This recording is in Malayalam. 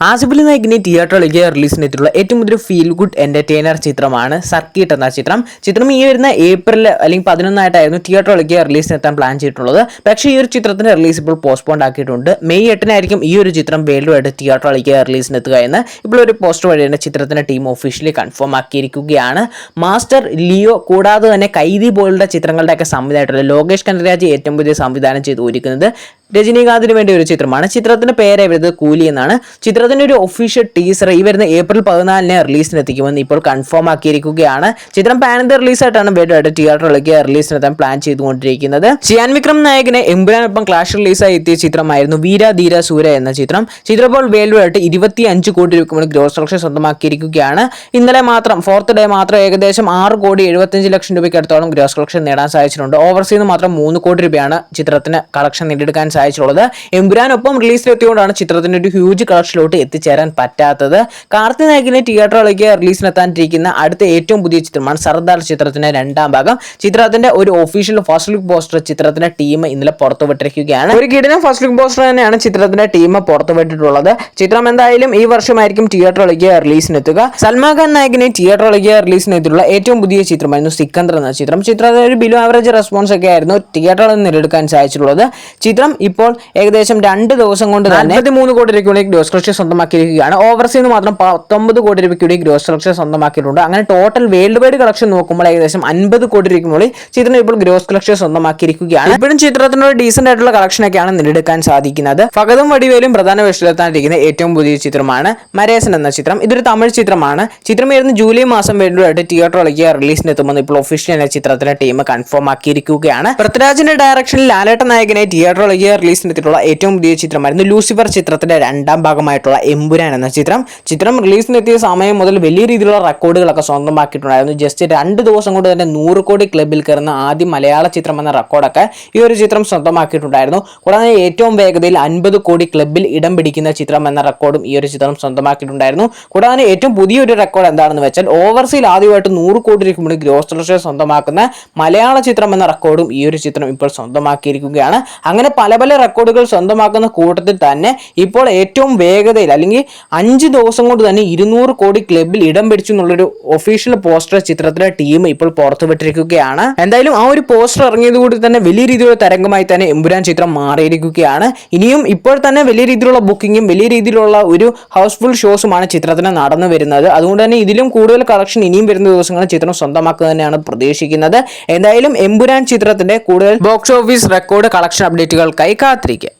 ആസിഫലി നായകിനെ തിയേറ്ററിലേക്ക് ചെയ്തിട്ടുള്ള ഏറ്റവും വലിയ ഫീൽ ഗുഡ് എന്റർടൈനർ ചിത്രമാണ് സർക്കിട്ട് എന്ന ചിത്രം. ചിത്രം ഈ വരുന്ന ഏപ്രിൽ അല്ലെങ്കിൽ പതിനൊന്നായിട്ടായിരുന്നു തിയേറ്ററിലേക്ക് റിലീസിനെത്താൻ പ്ലാൻ ചെയ്തിട്ടുള്ളത്. പക്ഷേ ഈ ഒരു ചിത്രത്തിന്റെ റിലീസ് ഇപ്പോൾ പോസ്റ്റ്പോൺ ആക്കിയിട്ടുണ്ട്. മെയ് എട്ടിനായിരിക്കും ഈ ഒരു ചിത്രം വേൾഡ് വൈഡ് തിയേറ്ററിലേക്ക് റിലീസിനെത്തുക എന്ന് ഇപ്പോൾ ഒരു പോസ്റ്റർ വഴി തന്നെ ചിത്രത്തിന്റെ ടീം ഒഫീഷ്യലി കൺഫേം ആക്കിയിരിക്കുകയാണ്. മാസ്റ്റർ ലിയോ കൂടാതെ തന്നെ കൈദി പോലുള്ള ചിത്രങ്ങളുടെയൊക്കെ സംവിധാനമായിട്ടുള്ള ലോകേഷ് കനരാജ് ഏറ്റവും പുതിയ സംവിധാനം ചെയ്ത് ഒരുക്കുന്നത്. രജനീകാന്തിന് വേണ്ടി ഒരു ചിത്രമാണ്. ചിത്രത്തിന്റെ പേര് വരുന്നത് കൂലി എന്നാണ്. ചിത്രത്തിന്റെ ഒരു ഒഫീഷ്യൽ ടീസർ ഈ വരുന്ന ഏപ്രിൽ പതിനാലിന് റിലീസിന് എത്തിക്കുമെന്ന് ഇപ്പോൾ കൺഫേം ആക്കിയിരിക്കുകയാണ്. ചിത്രം പാനന്ത റിലീസായിട്ടാണ് വേണ്ടത് തിയേറ്ററിലേക്ക് റിലീസിനെത്താൻ പ്ലാൻ ചെയ്തുകൊണ്ടിരിക്കുന്നത്. ചിയാൻ വിക്രം നായകനെ എമ്പുരാനൊപ്പം ക്ലാഷ് റിലീസായി എത്തിയ ചിത്രമായിരുന്നു വീര ധീര സൂര എന്ന ചിത്രം. ചിത്രം ഇപ്പോൾ വേൾഡ് വൈഡ് ഇരുപത്തി അഞ്ച് കോടി രൂപ ഗ്രോസ് കളക്ഷൻ സ്വന്തമാക്കിയിരിക്കുകയാണ്. ഇന്നലെ മാത്രം ഫോർത്ത് ഡേ മാത്രം ഏകദേശം ആറ് കോടി എഴുപത്തഞ്ച് ലക്ഷം രൂപയ്ക്ക് അടുത്തോളം ഗ്രോസ് കളക്ഷൻ നേടാൻ സാധിച്ചിട്ടുണ്ട്. ഓവർസീന്ന് മാത്രം മൂന്ന് കോടി രൂപയാണ് ചിത്രത്തിന് കളക്ഷൻ നേടിയെടുക്കാൻ സാധിച്ചിട്ടുള്ളത് എമ്പുരാനൊപ്പം റിലീസിലെത്തിയോണ്ടാണ് ചിത്രത്തിന്റെ ഒരു ഹ്യൂജ് കളക്ഷനിലോട്ട് എത്തിച്ചേരാൻ പറ്റാത്തത്. കാർത്തി നായകിനെ തിയേറ്ററിലേക്ക് റിലീസിനെത്താനിരിക്കുന്ന അടുത്ത ഏറ്റവും പുതിയ ചിത്രമാണ് സർദാർ ചിത്രത്തിന്റെ രണ്ടാം ഭാഗം. ചിത്രത്തിന്റെ ഒരു ഒഫീഷ്യൽ ഫസ്റ്റ് ലുക്ക് പോസ്റ്റർ ചിത്രത്തിന്റെ ടീം ഇന്നലെ പുറത്തുവിട്ടിരിക്കുകയാണ്. ഒരു കിടിലം ഫസ്റ്റ് ലുക്ക് പോസ്റ്റർ തന്നെയാണ് ചിത്രത്തിന്റെ ടീം പുറത്തുവിട്ടിട്ടുള്ളത്. ചിത്രം എന്തായാലും ഈ വർഷമായിരിക്കും തിയേറ്ററിലേക്ക് റിലീസിനെത്തുക സൽമാൻ ഖാൻ നായകിനെ തിയേറ്ററിലേക്ക് റിലീസിനെത്തിയിട്ടുള്ള ഏറ്റവും പുതിയ ചിത്രമായിരുന്നു സിക്കന്ദർ എന്ന ചിത്രം. ചിത്രത്തിന് ഒരു ബിലോ ആവറേജ് റെസ്പോൺസ് ഒക്കെ ആയിരുന്നു തിയേറ്ററിൽ നിന്ന് നേടിയെടുക്കാൻ സാധിച്ചിട്ടുള്ളത്. ചിത്രം ഇപ്പോൾ ഏകദേശം രണ്ട് ദിവസം കൊണ്ട് തന്നെ മൂന്ന് കോടി രൂപയുടെ ഗ്രോസ് കളക്ഷൻ സ്വന്തമാക്കിയിരിക്കുകയാണ്. ഓവർസീന്ന് മാത്രം പത്തൊമ്പത് കോടി രൂപയ്ക്ക് ഗ്രോസ് കളക്ഷൻ സ്വന്തമാക്കിയിട്ടുണ്ട്. അങ്ങനെ ടോട്ടൽ വേൾഡ് വൈഡ് കളക്ഷൻ നോക്കുമ്പോൾ ഏകദേശം അൻപത് കോടി രൂപയ്ക്കുള്ളിൽ ചിത്രം ഇപ്പോൾ ഗ്രോസ് കളക്ഷൻ സ്വന്തമാക്കിയിരിക്കുകയാണ്. ഇപ്പോഴും ചിത്രത്തിന് ഒരു ഡീസന്റ് ആയിട്ടുള്ള കളക്ഷൻ ഒക്കെയാണ് നേടിയെടുക്കാൻ സാധിക്കുന്നത്. ഫഗതും വടിവേലും പ്രധാന വേഷത്തിലെത്താനിരിക്കുന്ന ഏറ്റവും പുതിയ ചിത്രമാണ് മരേസൻ എന്ന ചിത്രം. ഇതൊരു തമിഴ് ചിത്രമാണ്. ചിത്രം വരുന്ന ജൂലൈ മാസം വേണ്ടിയിട്ട് തിയേറ്ററിലേക്ക് റിലീസിനെത്തുമെന്ന് ഇപ്പോൾ ഒഫീഷ്യൽ ചിത്രത്തിന്റെ ടീം കൺഫേം ആക്കിയിരിക്കുകയാണ്. പൃഥ്വിരാജിന്റെ ഡയറക്ഷനിൽ ലാലേട്ട നായകനെ തിയേറ്ററിലേക്ക് റിലീസിനെത്തിയിട്ടുള്ള ഏറ്റവും പുതിയ ചിത്രമായിരുന്നു ലൂസിഫർ ചിത്രത്തിന്റെ രണ്ടാം ഭാഗമായിട്ടുള്ള എമ്പുരാൻ എന്ന ചിത്രം. ചിത്രം റിലീസിനെത്തിയ സമയം മുതൽ വലിയ രീതിയിലുള്ള റെക്കോർഡുകളൊക്കെ സ്വന്തമാക്കിയിട്ടുണ്ടായിരുന്നു. ജസ്റ്റ് രണ്ട് ദിവസം കൊണ്ട് തന്നെ നൂറ് കോടി ക്ലബിൽ കയറുന്ന ആദ്യ മലയാള ചിത്രം എന്ന റെക്കോർഡൊക്കെ ഈ ഒരു ചിത്രം സ്വന്തമാക്കിയിട്ടുണ്ടായിരുന്നു. കൂടാതെ ഏറ്റവും വേഗതയിൽ അൻപത് കോടി ക്ലബിൽ ഇടം പിടിക്കുന്ന ചിത്രം എന്ന റെക്കോർഡും ഈ ഒരു ചിത്രം സ്വന്തമാക്കിയിട്ടുണ്ടായിരുന്നു. കൂടാതെ ഏറ്റവും പുതിയൊരു റെക്കോർഡ് എന്താണെന്ന് വെച്ചാൽ ഓവർസീൽ ആദ്യമായിട്ട് നൂറ് കോടി രൂപയുടെ ഗ്രോസ് കളക്ഷൻ സ്വന്തമാക്കുന്ന മലയാള ചിത്രം എന്ന റെക്കോർഡും ഈ ഒരു ചിത്രം ഇപ്പോൾ സ്വന്തമാക്കിയിരിക്കുകയാണ്. അങ്ങനെ പല റെക്കോർഡുകൾ സ്വന്തമാക്കുന്ന കൂട്ടത്തിൽ തന്നെ ഇപ്പോൾ ഏറ്റവും വേഗതയിൽ അല്ലെങ്കിൽ അഞ്ച് ദിവസം കൊണ്ട് തന്നെ ഇരുന്നൂറ് കോടി ക്ലബിൽ ഇടം പിടിച്ചു എന്നുള്ളൊരു ഒഫീഷ്യൽ പോസ്റ്റർ ചിത്രത്തിലെ ടീം ഇപ്പോൾ പുറത്തുവിട്ടിരിക്കുകയാണ് എന്തായാലും ആ ഒരു പോസ്റ്റർ ഇറങ്ങിയതുകൂടി തന്നെ വലിയ രീതിയിലുള്ള തരംഗമായി തന്നെ എമ്പുരാൻ ചിത്രം മാറിയിരിക്കുകയാണ്. ഇനിയും ഇപ്പോൾ തന്നെ വലിയ രീതിയിലുള്ള ബുക്കിങ്ങും വലിയ രീതിയിലുള്ള ഒരു ഹൗസ്ഫുൾ ഷോസുമാണ് ചിത്രത്തിന് നടന്നു വരുന്നത്. അതുകൊണ്ട് തന്നെ ഇതിലും കൂടുതൽ കളക്ഷൻ ഇനിയും വരുന്ന ദിവസങ്ങളിൽ ചിത്രം സ്വന്തമാക്കുക തന്നെയാണ് പ്രതീക്ഷിക്കുന്നത്. എന്തായാലും എമ്പുരാൻ ചിത്രത്തിന്റെ കൂടുതൽ ബോക്സ് ഓഫീസ് റെക്കോർഡ് കളക്ഷൻ അപ്ഡേറ്റുകൾക്കായി കാത്തിരിക്കുക